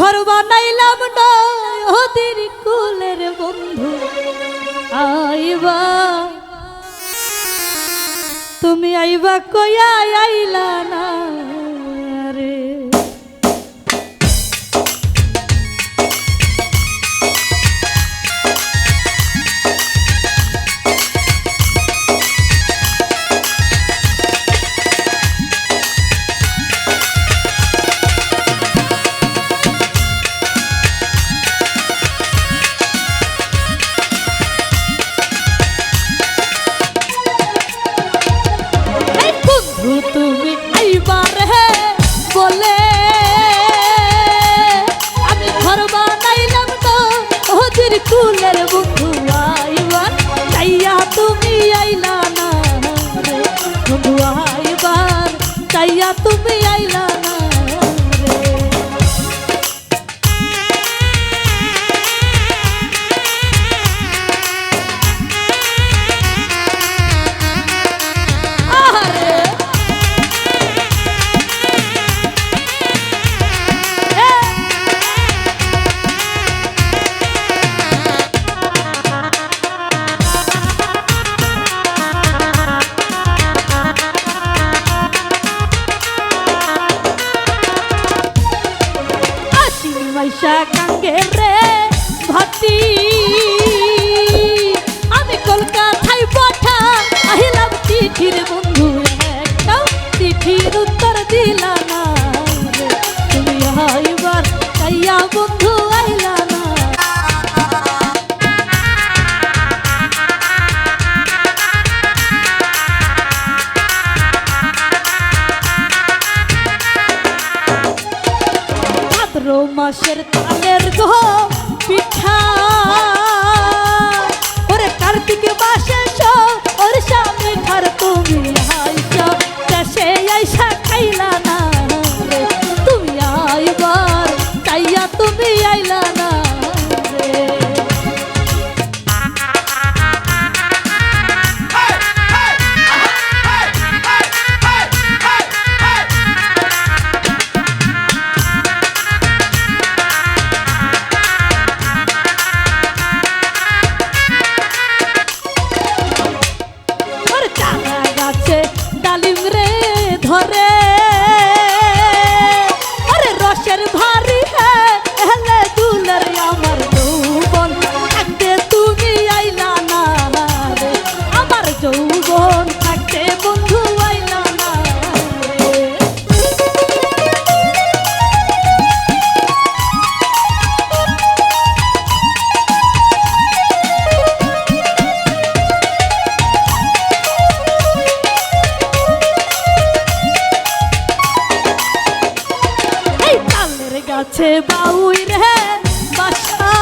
ঘর বানাইলাম নদীর কুলের বন্ধু। আইবা। তুমি আইবা কয়া আইলা না। মাইশা কাঙ্গে ভাদ্র মাসের তালের গো পিঠা। ওরে কার্তিক মাসে ওর স্বামী ঘর তুমি আইসা দেশে আইসা খাইলা না তুমি আইবার, তাইয়া তুমি আইলা না রে। তালের গাছে বাউই রে বাসা।